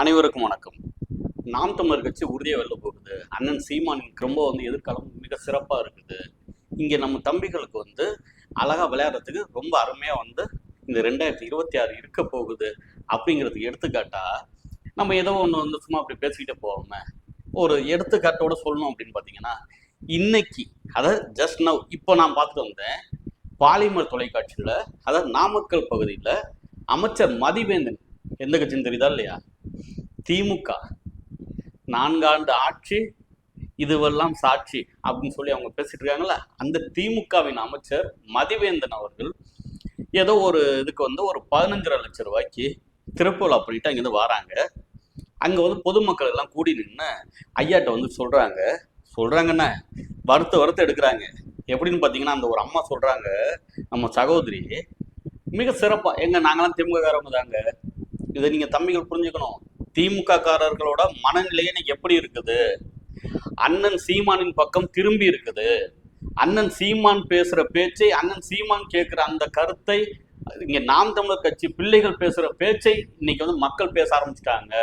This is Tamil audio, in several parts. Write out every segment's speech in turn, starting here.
அனைவருக்கும் வணக்கம். நாம் தமிழர் கட்சி உறுதியாக வெளில போகுது. அண்ணன் சீமானின் ரொம்ப வந்து எதிர்காலம் மிக சிறப்பாக இருக்குது. இங்கே நம்ம தம்பிகளுக்கு வந்து அழகாக விளையாடுறதுக்கு ரொம்ப அருமையாக வந்து இந்த ரெண்டாயிரத்தி இருபத்தி ஆறு இருக்க போகுது அப்படிங்கிறதுக்கு எடுத்துக்காட்டா நம்ம ஏதோ ஒன்று வந்து சும்மா அப்படி பேசிக்கிட்டே போவோமே. ஒரு எடுத்துக்காட்டோட சொல்லணும் அப்படின்னு பார்த்தீங்கன்னா இன்னைக்கு அதாவது ஜஸ்ட் நவ் இப்போ நான் பார்த்துட்டு வந்தேன். பாலிமர் தொலைக்காட்சியில் அதாவது நாமக்கல் பகுதியில் அமைச்சர் மதிவேந்தன் எந்த கட்சின்னு தெரியுதா இல்லையா? திமுக. நான்காண்டு ஆட்சி இதுவெல்லாம் சாட்சி அப்படின்னு சொல்லி அவங்க பேசிட்டு இருக்காங்கல்ல அந்த திமுகவின் அமைச்சர் மதிவேந்தன் அவர்கள் ஏதோ ஒரு இதுக்கு வந்து ஒரு பதினஞ்சரை லட்சம் ரூபாய்க்கு திருப்பூலா பண்ணிட்டு அங்கேருந்து வராங்க. அங்கே வந்து பொதுமக்கள் எல்லாம் கூடி நின்று ஐயாட்ட வந்து சொல்கிறாங்க சொல்கிறாங்கண்ணே வறுத்து வறுத்து எடுக்கிறாங்க. எப்படின்னு பார்த்தீங்கன்னா அந்த ஒரு அம்மா சொல்கிறாங்க நம்ம சகோதரி மிக சிறப்பாக எங்கள் நாங்களாம் திமுககாரவங்க தாங்க. இதை நீங்கள் தம்பிகள் புரிஞ்சுக்கணும். திமுக காரர்களோட மனநிலையை இன்னைக்கு எப்படி இருக்குது? அண்ணன் சீமானின் பக்கம் திரும்பி இருக்குது. அண்ணன் சீமான் பேசுற பேச்சை அண்ணன் சீமான் கேட்கிற அந்த கருத்தை இங்க நாம் தமிழர் கட்சி பிள்ளைகள் பேசுற பேச்சை இன்னைக்கு வந்து மக்கள் பேச ஆரம்பிச்சிட்டாங்க.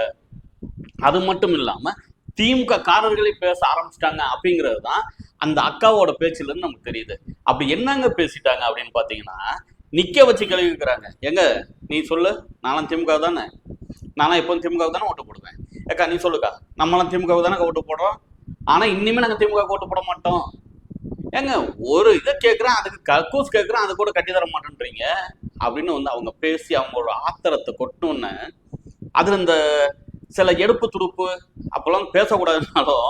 அது மட்டும் இல்லாம திமுக காரர்களே பேச ஆரம்பிச்சிட்டாங்க அப்படிங்கிறது தான் அந்த அக்காவோட பேச்சுல இருந்து நமக்கு தெரியுது. அப்படி என்னங்க பேசிட்டாங்க அப்படின்னு பாத்தீங்கன்னா நிக்க வச்சு கழுவிக்கிறாங்க எங்க? நீ சொல்லு. நானும் திமுக தானே நானும் எப்போ திமுகவுக்கு தானே ஓட்டு போடுவேன். ஏக்கா நீ சொல்லுக்கா. நம்மளாம் திமுகவுக்கு தானே ஓட்டு போடுறோம்? ஆனால் இனிமேல் நாங்கள் திமுக ஓட்டு போட மாட்டோம். ஏங்க ஒரு இதை கேட்குறேன் அதுக்கு கக்கூஸ் கேட்குறேன் அது கூட கட்டி தர மாட்டேன்றீங்க. அப்படின்னு வந்து அவங்க பேசி அவங்களோட ஆத்திரத்தை கொட்டணுன்னு அதில் இந்த சில எடுப்பு துடுப்பு அப்போல்லாம் பேசக்கூடாதுனாலும்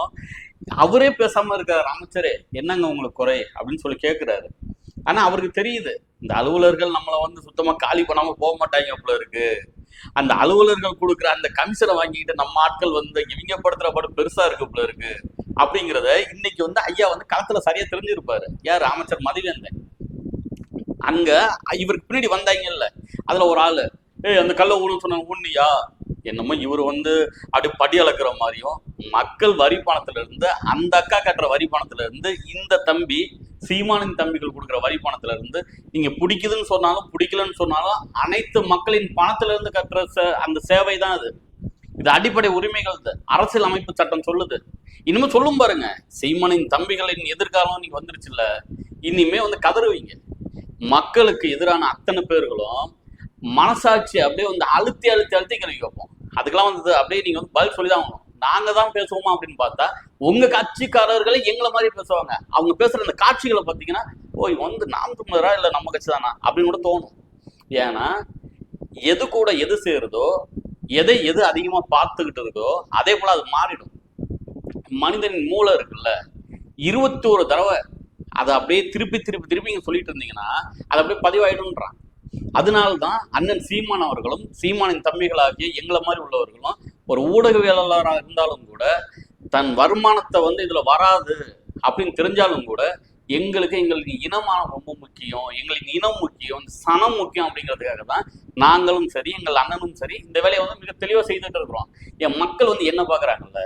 அவரே பேசாமல் இருக்காரு அமைச்சரே. என்னங்க உங்களுக்கு குறை? அப்படின்னு சொல்லி கேட்குறாரு ஆனால் அவருக்கு தெரியுது இந்த அலுவலர்கள் நம்மளை வந்து சுத்தமாக காலி பண்ணாமல் போக மாட்டாங்க போல இருக்குது அந்த அலுவலர்கள் கொடுக்குற அந்த கமிஷனை வாங்கிக்கிட்டு நம்ம ஆட்கள் வந்து இவங்க படுத்துற படம் பெருசா இருக்கு போல இருக்கு அப்படிங்கிறத இன்னைக்கு வந்து ஐயா வந்து களத்துல சரியா தெரிஞ்சிருப்பாரு. யார் அமைச்சர் மதிவேந்தன்? அங்க இவருக்கு பின்னாடி வந்தாங்கல்ல. அதுல ஒரு ஆளு ஏய் அந்த கல்ல ஊழல் சொன்ன உண்ணியா என்னமோ இவர் வந்து அப்படி படி அளக்குற மாதிரியும் மக்கள் வரி பணத்துல இருந்து அந்த அக்கா கட்டுற வரி பணத்துல இருந்து இந்த தம்பி சீமானின் தம்பிகள் கொடுக்குற வரி பணத்துல இருந்து நீங்க பிடிக்குதுன்னு சொன்னாலும் பிடிக்கலன்னு சொன்னாலும் அனைத்து மக்களின் பணத்துல இருந்து கட்டுற சே- அந்த சேவை தான் அது. இது அடிப்படை உரிமைகள் இது. அரசியல் அமைப்பு சட்டம் சொல்லுது. இனிமே சொல்லும் பாருங்க. சீமானின் தம்பிகளின் எதிர்காலம் நீங்க வந்துருச்சுல்ல. இனிமே வந்து கதறுவீங்க. மக்களுக்கு எதிரான அத்தனை பேர்களும் மனசாட்சி அப்படியே வந்து அழுத்தி அழுத்தி அழுத்தி கேள்வி வைப்போம். அதுக்கெல்லாம் வந்து அப்படியே நீங்க வந்து பதில் சொல்லி தான் ஆகணும். நாங்க தான் பேசுவோமா அப்படின்னு பார்த்தா உங்க கட்சிக்காரர்களே எங்களை மாதிரி பேசுவாங்க. அவங்க பேசுற அந்த காட்சிகளை பார்த்தீங்கன்னா ஓய் வந்து நாம் தமிழரா இல்ல நம்ம கட்சி தானா அப்படின்னு கூட தோணும். ஏன்னா எது கூட எது சேருதோ எதை எது அதிகமா பார்த்துக்கிட்டு இருக்கோ அதே போல அது மாறிடும். மனிதனின் மூளை இருக்குல்ல இருபத்தி ஒரு தடவை அதை அப்படியே திருப்பி திருப்பி திருப்பி இங்க சொல்லிட்டு இருந்தீங்கன்னா அது அப்படியே பதிவாயிடும்ன்றான். அதனால தான் அண்ணன் சீமான் அவர்களும் சீமானின் தம்பிகளாகிய எங்களை மாதிரி உள்ளவர்களும் ஒரு ஊடகவியலாளராக இருந்தாலும் கூட தன் வருமானத்தை வந்து இதில் வராது அப்படின்னு தெரிஞ்சாலும் கூட எங்களுக்கு எங்களுக்கு இனமானம் ரொம்ப முக்கியம் எங்களுக்கு இனம் முக்கியம் சனம் முக்கியம் அப்படிங்கிறதுக்காக தான் நாங்களும் சரி எங்கள் அண்ணனும் சரி இந்த வேலையை வந்து மிக தெளிவாக செய்துட்டு இருக்கிறோம். என் மக்கள் வந்து என்ன பார்க்குறாங்கல்ல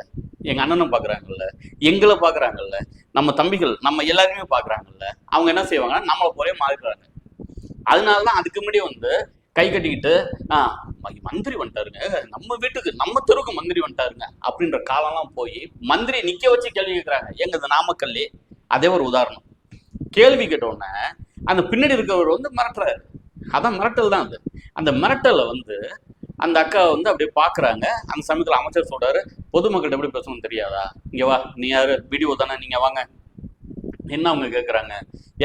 எங்கள் அண்ணனும் பார்க்குறாங்கல்ல எங்களை பார்க்குறாங்கல்ல நம்ம தம்பிகள் நம்ம எல்லாருமே பார்க்குறாங்கல்ல அவங்க என்ன செய்வாங்கன்னா நம்மளை போலே மாறிடுறாங்க. அதனால தான் அதுக்கு முன்னாடி வந்து கை கட்டிக்கிட்டு ஆ மந்திரி வந்துட்டாருங்க. நம்ம வீட்டுக்கு நம்ம தெருவுக்கு மந்திரி வந்துட்டாருங்க. அப்படின்ற காலம்லாம் போய் மந்திரி நிக்க வச்சு கேள்வி கேட்குறாங்க எங்க இந்த நாமக்கல்லே? அதே ஒரு உதாரணம். கேள்வி கேட்டோடனே அந்த பின்னாடி இருக்கிறவர் வந்து மிரட்டுறாரு. அதான் மிரட்டல் தான் அது. அந்த மிரட்டலை வந்து அந்த அக்கா வந்து அப்படியே பாக்குறாங்க. அந்த சமயத்துல அமைச்சர் சொல்றாரு பொதுமக்கள்கிட்ட எப்படி பேசணும்னு தெரியாதா? இங்க வா. நீ யாரு? வீடியோ தானே? நீங்க வாங்க. என்ன அவங்க கேட்குறாங்க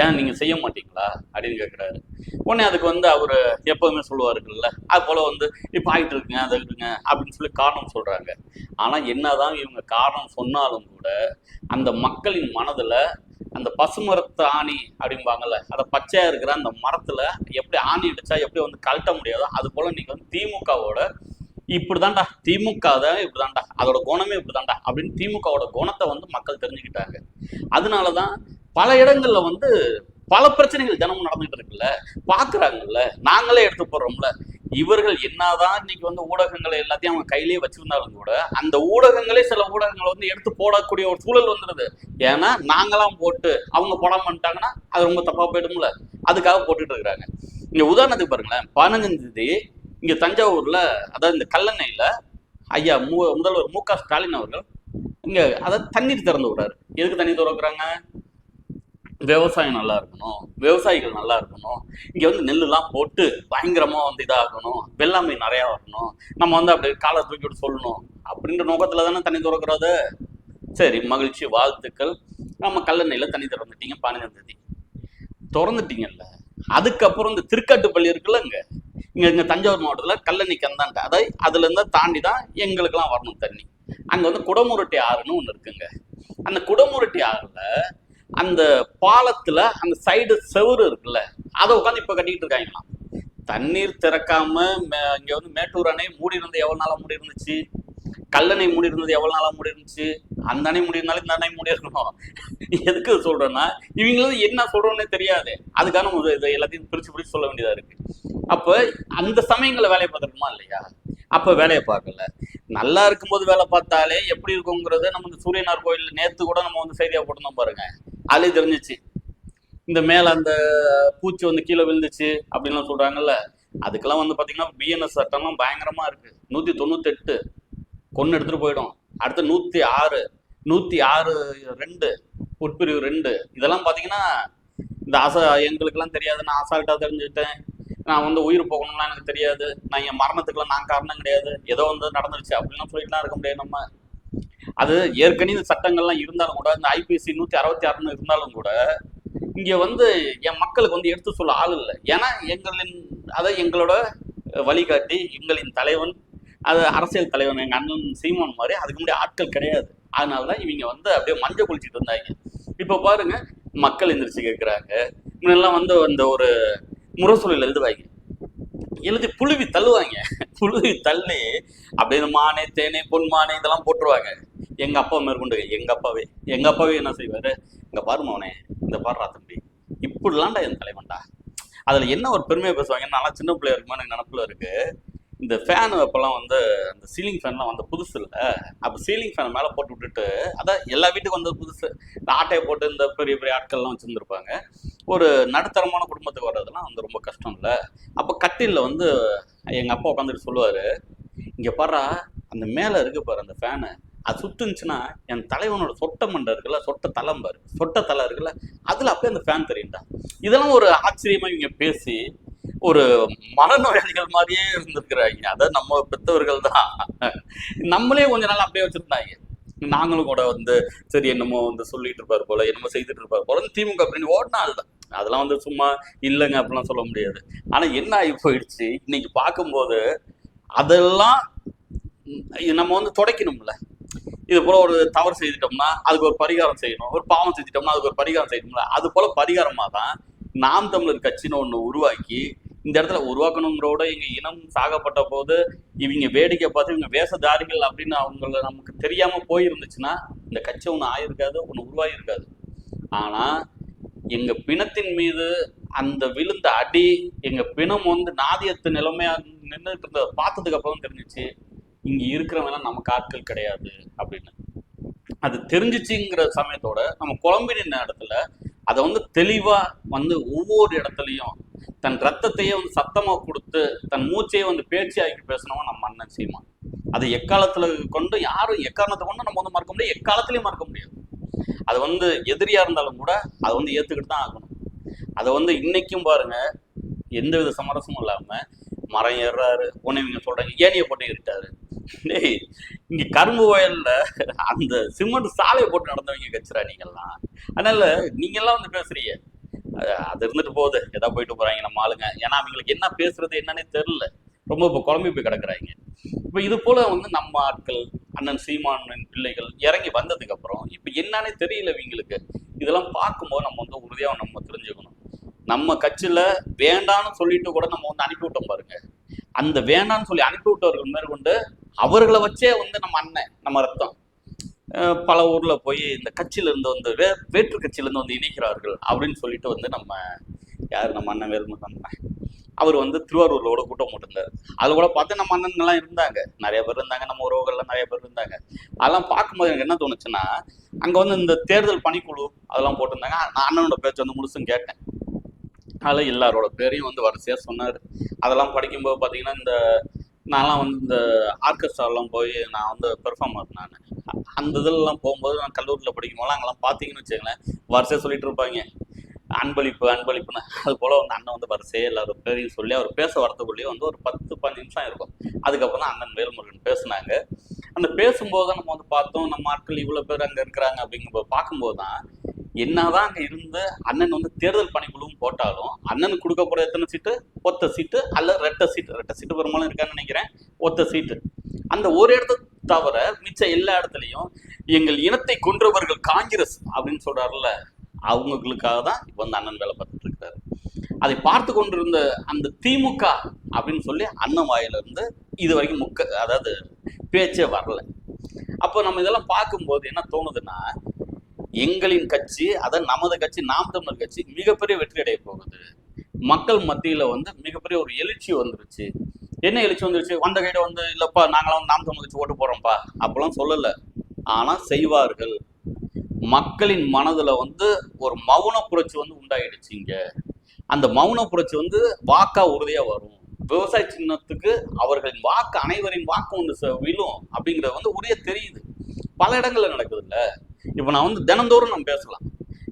ஏன் நீங்கள் செய்ய மாட்டீங்களா? அப்படின்னு கேட்குறாரு உடனே அதுக்கு வந்து அவர் எப்பவுமே சொல்லுவாருங்கல்ல அது போல் வந்து இப்போ ஆகிட்டு இருக்குங்க அது இருக்குங்க அப்படின்னு சொல்லி காரணம் சொல்கிறாங்க ஆனால் என்னதான் இவங்க காரணம் சொன்னாலும் கூட அந்த மக்களின் மனதில் அந்த பசுமரத்து ஆணி அப்படிம்பாங்கல்ல அந்த பச்சையாக இருக்கிற அந்த மரத்தில் எப்படி ஆணி அடித்தா எப்படி வந்து கழட்ட முடியாதோ அது போல் நீங்கள் வந்து திமுகவோட இப்படிதான்டா திமுக தான் இப்படிதான்டா அதோட குணமே இப்படிதான்டா அப்படின்னு திமுகவோட குணத்தை வந்து மக்கள் தெரிஞ்சுக்கிட்டாங்க. அதனாலதான் பல இடங்கள்ல வந்து பல பிரச்சனைகள் தினமும் நடந்துகிட்டு இருக்குல்ல பாக்குறாங்கல்ல நாங்களே எடுத்து போடுறோம்ல. இவர்கள் என்னதான் இன்னைக்கு வந்து ஊடகங்களை எல்லாத்தையும் அவங்க கையிலேயே வச்சிருந்தாலும் கூட அந்த ஊடகங்களே சில ஊடகங்களை வந்து எடுத்து போடக்கூடிய ஒரு சூழல் வந்துடுது ஏன்னா நாங்களாம் போட்டு அவங்க போடாம பண்ணிட்டாங்கன்னா அது ரொம்ப தப்பா போயிடும்ல. அதுக்காக போட்டுட்டு இருக்கிறாங்க. இங்க உதாரணத்துக்கு பாருங்களேன் பதினஞ்சாம் தேதி இங்க தஞ்சாவூர்ல அதாவது இந்த கல்லணையில ஐயா மு முதல்வர் மு க ஸ்டாலின் அவர்கள் இங்க அதை தண்ணீர் திறந்து விடுறாரு. எதுக்கு தண்ணி திறக்கிறாங்க விவசாயம் நல்லா இருக்கணும் விவசாயிகள் நல்லா இருக்கணும் இங்க வந்து நெல்லுலாம் போட்டு பயங்கரமா வந்து இதாகணும் வெள்ளாமை நிறையா வரணும் நம்ம வந்து அப்படி காலை தூக்கிட்டு சொல்லணும் அப்படின்ற நோக்கத்துல தானே தண்ணி திறக்கிறது சரி மகிழ்ச்சி வாழ்த்துக்கள். நம்ம கல்லணையில தண்ணி திறந்துட்டீங்க பதினஞ்சாம் தேதி திறந்துட்டீங்கல்ல அதுக்கப்புறம் இந்த திருக்காட்டுப்பள்ளி இருக்குல்ல இங்கே? இங்கே இங்கே தஞ்சாவூர் மாவட்டத்தில் கல்லணை கந்தாண்ட அதாவது அதுலேருந்து தாண்டி தான் எங்களுக்கெல்லாம் வரணும் தண்ணி. அங்கே வந்து குடமுருட்டி ஆறுன்னு ஒன்று இருக்குங்க. அந்த குடமுருட்டி ஆறில் அந்த பாலத்தில் அந்த சைடு செவுரு இருக்குல்ல அதை உட்காந்து இப்போ கட்டிக்கிட்டு இருக்காங்களாம். தண்ணீர் திறக்காம மே- வந்து மேட்டூர் அணை மூடி இருந்து எவ்வளோ நாளாக மூடி இருந்துச்சு கல்லணை மூடி இருந்தது எவ்வளோ நாளாக மூடி இருந்துச்சு அந்த அணை மூடி இந்த அணை முடியணும். எதுக்கு சொல்றேன்னா இவங்களும் என்ன சொல்றோம்னே தெரியாது. அதுக்காக நம்ம இதை எல்லாத்தையும் பிரிச்சு பிரிச்சு சொல்ல வேண்டியதா இருக்கு. அப்ப அந்த சமயங்களை வேலையை பார்த்துருக்குமா இல்லையா? அப்ப வேலையை பார்க்கல. நல்லா இருக்கும்போது வேலை பார்த்தாலே எப்படி இருக்குங்கிறத நம்ம இந்த சூரியனார் கோயில் நேத்து கூட நம்ம வந்து செய்தியாக போட்டிருந்தோம் பாருங்க. அதுலேயே தெரிஞ்சிச்சு. இந்த மேல அந்த பூச்சி வந்து கீழே விழுந்துச்சு அப்படின்லாம் சொல்றாங்கல்ல. அதுக்கெல்லாம் வந்து பாத்தீங்கன்னா பிஎன்எஸ் சட்டம்லாம் பயங்கரமா இருக்கு. நூத்தி தொண்ணூத்தெட்டு. கொன்று எடுத்துட்டு போயிடும். அடுத்து நூத்தி ஆறு நூத்தி ஆறு ரெண்டு உட்பிரிவு ரெண்டு. இதெல்லாம் பாத்தீங்கன்னா இந்த ஆசை எங்களுக்கெல்லாம் தெரியாது. நான் அசால்ட்டா தெரிஞ்சுக்கிட்டேன். நான் வந்து உயிர் போகணும்லாம் எனக்கு தெரியாது. நான் என் மரணத்துக்குலாம் நான் காரணம் கிடையாது. ஏதோ வந்து நடந்துருச்சு. அப்படின்லாம் சொல்லிட்டுலாம் இருக்க முடியாது நம்ம. அது ஏற்கனவே இந்த சட்டங்கள்லாம் இருந்தாலும் கூட இந்த ஐபிசி நூத்தி அறுபத்தி ஆறுன்னு இருந்தாலும் கூட இங்க வந்து என் மக்களுக்கு வந்து எடுத்து சொல்ல ஆள் இல்லை. ஏன்னா எங்களின் அதை எங்களோட வழிகாட்டி எங்களின் தலைவன் அது அரசியல் தலைவன் எங்கள் அண்ணன் சீமான் மாதிரி அதுக்கு முன்னாடி ஆட்கள் கிடையாது. அதனாலதான் இவங்க வந்து அப்படியே மஞ்சள் குளிச்சுட்டு இருந்தாங்க. இப்போ பாருங்க மக்கள் எந்திரிச்சு கேட்குறாங்க முன்னெல்லாம் வந்து அந்த ஒரு முரசொலியில் எழுதுவாங்க. எழுதி புழுவி தள்ளுவாங்க. புழுவி தள்ளி அப்படியே இந்த மானே தேனே பொன்மானே இதெல்லாம் போட்டுருவாங்க. எங்க அப்பா மேற்கொண்டு எங்க அப்பாவே எங்க அப்பாவே என்ன செய்வாரு? இங்க பாருமா அவனே இந்த பாடுறா தம்பி. இப்படிலாம்டா என் தலைவன்டா. அதுல என்ன ஒரு பெருமையை பேசுவாங்க நல்லா சின்ன பிள்ளையா இருக்குமா எனக்கு நினப்புல இருக்கு. இந்த ஃபேன் அப்போல்லாம் வந்து அந்த சீலிங் ஃபேன்லாம் வந்து புதுசு இல்லை. அப்போ சீலிங் ஃபேன் மேலே போட்டு விட்டுட்டு அதான் எல்லா வீட்டுக்கும் வந்து புதுசு. இந்த ஆட்டையை போட்டு இந்த பெரிய பெரிய ஆட்கள்லாம் வச்சுருந்துருப்பாங்க. ஒரு நடுத்தரமான குடும்பத்துக்கு வர்றதுலாம் வந்து ரொம்ப கஷ்டம் இல்லை. அப்போ கட்டிலில் வந்து எங்கள் அப்பா உட்காந்துட்டு சொல்லுவார் இங்கே பாரு அந்த மேலே இருக்கு பாரு அந்த ஃபேனு அது சுத்துனுச்சுன்னா என் தலைவனோட சொட்ட மண்டை இருக்குல்ல சொட்ட தலைம்பாரு சொட்ட தலை இருக்குல்ல அதில் அப்படியே அந்த ஃபேன் தெரியும்டா. இதெல்லாம் ஒரு ஆச்சரியமாக இவங்க பேசி ஒரு மனநோயாளிகள் மாதிரியே இருந்திருக்கிறாங்க. அதாவது நம்ம பெற்றவர்கள் தான். நம்மளே கொஞ்ச நாள் அப்படியே வச்சிருந்தாங்க. நாங்களும் கூட வந்து சரி என்னமோ வந்து சொல்லிட்டு இருப்பாரு போல என்னமோ செய்துட்டு இருப்பாரு போல திமுக அப்படின்னு ஓடினால் தான் அதெல்லாம் வந்து சும்மா இல்லைங்க அப்படிலாம் சொல்ல முடியாது. ஆனா என்ன ஆகி போயிடுச்சு? இன்னைக்கு பார்க்கும்போது அதெல்லாம் நம்ம வந்து துடைக்கணும்ல. இது போல ஒரு தவறு செய்துட்டோம்னா அதுக்கு ஒரு பரிகாரம் செய்யணும். ஒரு பாவம் செஞ்சுட்டோம்னா அதுக்கு ஒரு பரிகாரம் செய்யணும்ல. அது போல பரிகாரமா தான் நாம் தமிழர் கட்சின்னு ஒன்று உருவாக்கி இந்த இடத்துல உருவாக்கணுங்கிறோட எங்க இனம் சாகப்பட்ட போது இவங்க வேடிக்கை பார்த்து இவங்க வேஷதாரிகள் அப்படின்னு அவங்கள நமக்கு தெரியாம போயிருந்துச்சுன்னா இந்த கட்சி ஒன்று ஆயிருக்காது ஒன்று உருவாயிருக்காது. ஆனா எங்க பிணத்தின் மீது அந்த விழுந்த அடி எங்க பிணம் வந்து நாதியத்து நிலைமையா நின்றுட்டு இருந்ததை பார்த்ததுக்கு அப்புறம் தெரிஞ்சுச்சு இங்க இருக்கிறவங்க நமக்கு ஆட்கள் கிடையாது அப்படின்னு. அது தெரிஞ்சிச்சுங்கிற சமயத்தோட நம்ம குழம்பு நின்ன இடத்துல அதை வந்து தெளிவாக வந்து ஒவ்வொரு இடத்துலையும் தன் ரத்தத்தையே வந்து சத்தமாக கொடுத்து தன் மூச்சையே வந்து பேச்சியாக்கி பேசணும் நம்ம அண்ணன் சீமான். அது எக்காலத்தில் கொண்டு யாரும் எக்காரணத்தை கொண்டு நம்ம வந்து மறக்க முடியாது. எக்காலத்துலேயும் மறக்க முடியாது. அது வந்து எதிரியாக இருந்தாலும் கூட அதை வந்து ஏற்றுக்கிட்டு தான் ஆகணும். அதை வந்து இன்னைக்கும் பாருங்க எந்த வித சமரசமும் இல்லாமல் மரம் ஏறுறாரு உணவிங்க இவங்க சொல்றாங்க ஏனியை போட்டு ஏறிட்டாரு டேய் இங்க கரும்பு வயல்ல அந்த சிமெண்ட் சாலையை போட்டு நடந்தவங்க கட்சிரா நீங்கெல்லாம் அதனால நீங்க எல்லாம் வந்து பேசுறீங்க. அது இருந்துட்டு போகுது. ஏதா போயிட்டு போறாங்க நம்ம ஆளுங்க. ஏன்னா அவங்களுக்கு என்ன பேசுறது என்னன்னே தெரியல. ரொம்ப இப்போ குழம்பி போய் கிடக்குறாங்க. இப்போ இது போல வந்து நம்ம ஆட்கள் அண்ணன் சீமானின் பிள்ளைகள் இறங்கி வந்ததுக்கு அப்புறம் இப்போ என்னன்னே தெரியல இவங்களுக்கு. இதெல்லாம் பார்க்கும்போது நம்ம வந்து உறுதியாக நம்ம தெரிஞ்சுக்கணும். நம்ம கட்சியில வேண்டான்னு சொல்லிட்டு கூட நம்ம வந்து அனுப்பி விட்டோம் பாருங்க. அந்த வேண்டான்னு சொல்லி அனுப்பி விட்டவர்கள் மேற்கொண்டு அவர்களை வச்சே வந்து நம்ம அண்ணன் நம்ம ரத்தம். பல ஊர்ல போய் இந்த கட்சியிலேருந்து வந்து வே வேற்று கட்சியிலேருந்து வந்து இணைக்கிறார்கள் அப்படின்னு சொல்லிட்டு வந்து நம்ம யார்? நம்ம அண்ணன் வேலுமணி அண்ணன் அவர் வந்து திருவாரூர்ல கூட கூட்டம் போட்டிருந்தார். அது கூட பார்த்து நம்ம அண்ணன்கள்லாம் இருந்தாங்க. நிறைய பேர் இருந்தாங்க நம்ம உறவுகள்லாம் நிறைய பேர் இருந்தாங்க. அதெல்லாம் பார்க்கும்போது எனக்கு என்ன தோணுச்சுன்னா அங்கே வந்து இந்த தேர்தல் பணிக்குழு அதெல்லாம் போட்டிருந்தாங்க. நான் அண்ணனோட பேச்சு வந்து முழுசும் கேட்டேன். அதில் எல்லாரோட பேரையும் வந்து வரிசையாக சொன்னார். அதெல்லாம் படிக்கும்போது பார்த்தீங்கன்னா இந்த நான்லாம் வந்து இந்த ஆர்கெஸ்ட்ராலாம் போய் நான் வந்து பெர்ஃபார்மர் நான். அந்த இதெல்லாம் போகும்போது நான் கல்லூரியில் படிக்கும் போது அங்கெல்லாம் பார்த்தீங்கன்னு வச்சுக்கங்களேன் வரிசையாக சொல்லிட்டு இருப்பாங்க. அன்பளிப்பு அன்பளிப்புன்னு. அது போல் வந்து அண்ணன் வந்து வரிசையே எல்லாரும் பேரையும் சொல்லி அவர் பேச வரதுக்குள்ளேயே வந்து ஒரு பத்து பதினஞ்சு நிமிஷம் இருக்கும் அதுக்கப்புறம் தான் அண்ணன் வேல்முருகன் பேசினாங்க. அந்த பேசும்போது தான் நம்ம வந்து பார்த்தோம் நம்ம ஆட்கள் இவ்வளோ பேர் அங்கே இருக்கிறாங்க அப்படிங்கும்போது பார்க்கும்போது தான் என்னதான் அங்கே இருந்து அண்ணன் வந்து தேர்தல் பணிக்குழுவும் போட்டாலும் அண்ணன் கொடுக்கக்கூடிய எத்தனை சீட்டு? ஒத்த சீட்டு அல்ல ரெட்டை சீட்டு. ரெட்டை சீட்டு பெரும்பாலும் இருக்கான்னு நினைக்கிறேன். ஒத்த சீட்டு. அந்த ஒரு இடத்த தவிர மிச்ச எல்லா இடத்துலையும் எங்கள் இனத்தை கொன்றவர்கள் காங்கிரஸ் அப்படின்னு சொல்றாருல்ல அவங்களுக்காக தான் இப்போ வந்து அண்ணன் வேலை பார்த்துட்டு இருக்கிறாரு. அதை பார்த்து கொண்டிருந்த அந்த திமுக அப்படின்னு சொல்லி அண்ணன் வாயிலிருந்து இது வரைக்கும் முக்க அதாவது பேச்சே வரல. அப்போ நம்ம இதெல்லாம் பார்க்கும்போது என்ன தோணுதுன்னா எங்களின் கட்சி அதான் நமது கட்சி நாம் தமிழர் கட்சி மிகப்பெரிய வெற்றி அடைய போகுது. மக்கள் மத்தியில வந்து மிகப்பெரிய ஒரு எழுச்சி வந்துருச்சு. என்ன எழுச்சி வந்துருச்சு? வந்த கையில வந்து இல்லப்பா நாங்களாம் நாம் தமிழர் கட்சி ஓட்டு போறோம்ப்பா அப்பெல்லாம் சொல்லல. ஆனா செய்வார்கள். மக்களின் மனதுல வந்து ஒரு மௌன புரட்சி வந்து உண்டாயிடுச்சு இங்க. அந்த மௌன புரட்சி வந்து வாக்கா உறுதியா வரும். விவசாய சின்னத்துக்கு அவர்களின் வாக்கு அனைவரின் வாக்கு ஒன்று ச- விழும் அப்படிங்கிறது வந்து உரிய தெரியுது. பல இடங்கள்ல நடக்குதுல்ல. இப்போ நான் வந்து தினந்தோறும் நம்ம பேசலாம்.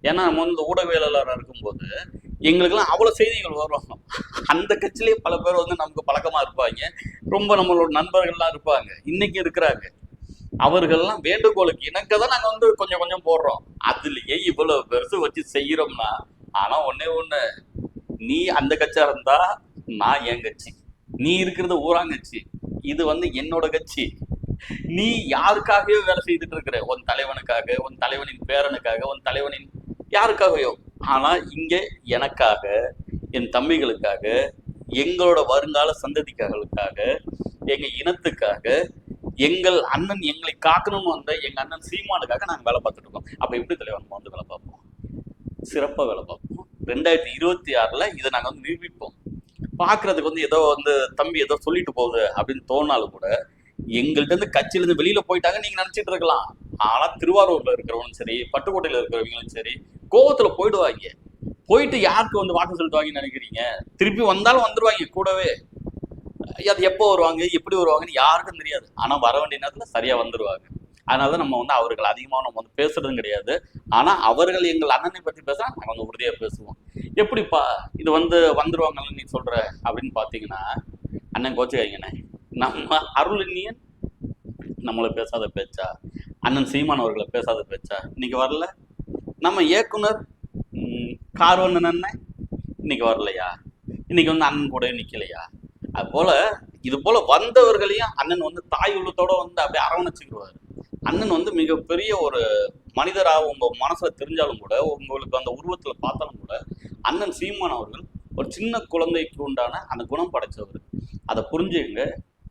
ஏன்னா நம்ம வந்து ஊடகவியலாளராக இருக்கும்போது எங்களுக்கெல்லாம் அவ்வளோ செய்திகள் வரும். அந்த கட்சியிலேயே பல பேர் வந்து நமக்கு பழக்கமாக இருப்பாங்க. ரொம்ப நம்மளோட நண்பர்கள்லாம் இருப்பாங்க. இன்னைக்கு இருக்கிறாங்க. அவர்கள்லாம் வேண்டுகோளுக்கு இணங்க தான் நாங்கள் வந்து கொஞ்சம் கொஞ்சம் போடுறோம். அதுலேயே இவ்வளோ பெருசு வச்சு செய்கிறோம்னா ஆனால் ஒன்றே ஒன்று நீ அந்த கட்சியாக இருந்தா நான் என் கட்சி. நீ இருக்கிறது ஊராங்கட்சி இது வந்து என்னோட கட்சி. நீ யாருக்காகவே வேலை செய்துட்டு இருக்கிற? உன் தலைவனுக்காக உன் தலைவனின் பேரனுக்காக உன் தலைவனின் யாருக்காகவோ ஆனா இங்க எனக்காக என் தம்பிகளுக்காக எங்களோட வருங்கால சந்ததிக்காக எங்க இனத்துக்காக எங்கள் அண்ணன் எங்களை காக்கணும்னு வந்த எங்க அண்ணன் சீமானுக்காக நாங்கள் வேலை பார்த்துட்டு இருக்கோம். அப்ப எப்படி தலைவர் நம்ம வந்து வேலை பார்ப்போம். சிறப்பா வேலை பார்ப்போம். ரெண்டாயிரத்தி இருபத்தி ஆறுல இதை நாங்கள் வந்து நிரூபிப்போம். பார்க்கிறதுக்கு வந்து ஏதோ வந்து தம்பி ஏதோ சொல்லிட்டு போகுது அப்படின்னு தோணாலும் கூட எங்கள்கிட்ட இருந்து கட்சியில வெளியில போயிட்டாங்க நீங்க நினைச்சிட்டு இருக்கலாம். ஆனா திருவாரூர்ல இருக்கிறவங்களும் சரி பட்டுக்கோட்டையில இருக்கிறவங்களும் சரி கோவத்துல போயிடுவாங்க. போயிட்டு யாருக்கு வந்து வாக்கு செலுத்துவாங்கன்னு நினைக்கிறீங்க? திருப்பி வந்தாலும் வந்துருவாங்க கூடவே. அது எப்போ வருவாங்க எப்படி வருவாங்கன்னு யாருக்கும் தெரியாது. ஆனா வர வேண்டிய நேரத்துல சரியா வந்துருவாங்க. அதனால தான் நம்ம வந்து அவர்கள் அதிகமாக நம்ம வந்து பேசுறதும் கிடையாது. ஆனா அவர்கள் எங்கள் அண்ணனை பத்தி பேச நாங்கள் வந்து உறுதியா பேசுவோம். எப்படிப்பா இது வந்து வந்துருவாங்கன்னு நீ சொல்ற அப்படின்னு பாத்தீங்கன்னா அண்ணன் கோச்சுக்காய்ங்கண்ணே நம்ம அருளினியன் நம்மளை பேசாத பேச்சா? அண்ணன் சீமான் அவர்களை பேசாத பேச்சா? இன்னைக்கு வரல? நம்ம இயக்குனர் ம், கார்வண்ணன் அண்ணன் இன்னைக்கு வரலையா? இன்னைக்கு வந்து அண்ணன் கூட நிக்கலையா? அது போல இது போல வந்தவர்களையும் அண்ணன் வந்து தாய் உள்ளத்தோட வந்து அப்படியே அரவணைச்சுக்கிடுவாரு. அண்ணன் வந்து மிகப்பெரிய ஒரு மனிதராக உங்க மனசுல தெரிஞ்சாலும் கூட உங்களுக்கு அந்த உருவத்துல பார்த்தாலும் கூட அண்ணன் சீமான் அவர்கள் ஒரு சின்ன குழந்தைக்கு உண்டான அந்த குணம் படைச்சவர். அதை புரிஞ்சுங்க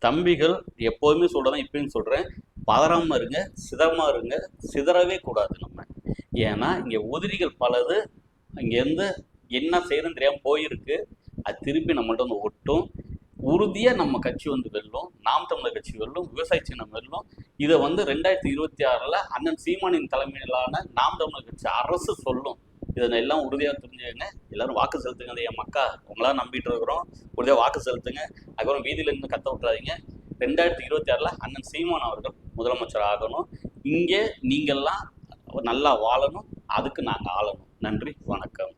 தம்பிகள் எப்போதுமே சொல்றதான் இப்பயும் சொல்கிறேன் பதறாமல் இருங்க சிதறமாக இருங்க சிதறவே கூடாது நம்ம. ஏன்னா இங்கே உதிரிகள் பலது இங்கேருந்து என்ன செய்யறதுன்னு தெரியாமல் போயிருக்கு. அது திருப்பி நம்மள்ட்ட வந்து ஒட்டும். உறுதியாக நம்ம கட்சி வந்து வெல்லும் நாம் தமிழர் கட்சி வெல்லும் விவசாய சின்னம் வெல்லும். இதை வந்து ரெண்டாயிரத்தி இருபத்தி ஆறில் அண்ணன் சீமானின் தலைமையிலான நாம் தமிழர் கட்சி அரசு சொல்லும். இதை எல்லாம் உறுதியாக தெரிஞ்சுக்கங்க எல்லாரும் வாக்கு செலுத்துங்க அது என் மக்கா உங்களா நம்பிட்டு இருக்கிறோம் உறுதியாக வாக்கு செலுத்துங்க. அதுக்கப்புறம் வீதியில இருந்து கத்த விட்டுறாதீங்க. ரெண்டாயிரத்தி இருபத்தி ஆறில் அண்ணன் சீமான் அவர்கள் முதலமைச்சர் ஆகணும். இங்கே நீங்கள்லாம் நல்லா வாழணும். அதுக்கு நாங்கள் ஆளணும். நன்றி. வணக்கம்.